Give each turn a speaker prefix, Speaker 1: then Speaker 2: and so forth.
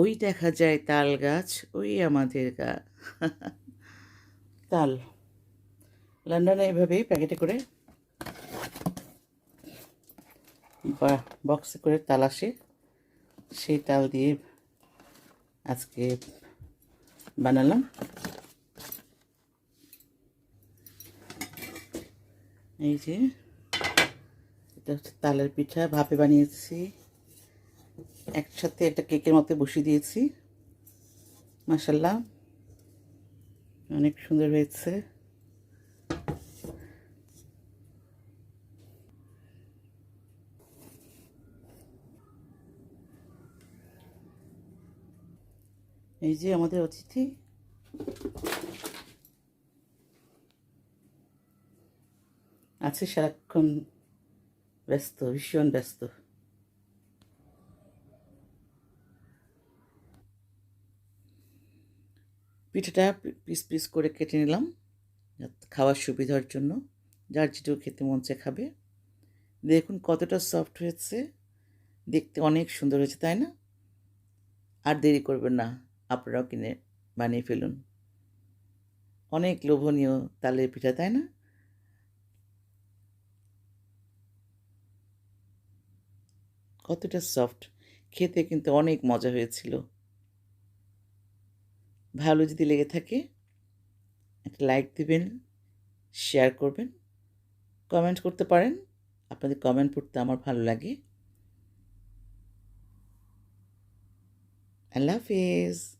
Speaker 1: ওই দেখা যায় তাল গাছ, ওই আমাদের গা। তাল। লন্ডনে এভাবেই প্যাকেটে করে বা বক্সে করে তাল আসে। সেই তাল দিয়ে আজকে বানালাম। এই যে, এটা হচ্ছে তালের পিঠা, ভাপে বানিয়েছি। একসাথে একটা কেকের মতো বসিয়ে দিয়েছি। মাসাল্লাহ অনেক সুন্দর হয়েছে। এই যে আমাদের অতিথি। আছে সারাক্ষণ ব্যস্ত, ভীষণ ব্যস্ত। পিঠাটা পিস পিস করে কেটে নিলাম। খাওয়ার সুবিধার জন্য। যার যেটুকু খেতে মন চায় খাবে। দেখুন কতটা সফট হয়েছে। দেখতে অনেক সুন্দর হয়েছে, তাই না? আর দেরি করবেন না, আপনারাও কিনে বানিয়ে ফেলুন। অনেক লোভনীয় তালের পিঠা, তাই না? কতটা সফট খেতে কিন্তু অনেক মজা হয়েছিল। ভালো যদি লেগে থাকে, একটা লাইক দেবেন শেয়ার করবেন কমেন্ট করতে পারেন। আপনাদের কমেন্ট পড়তে আমার ভালো লাগে। আল্লাহ হাফিজ।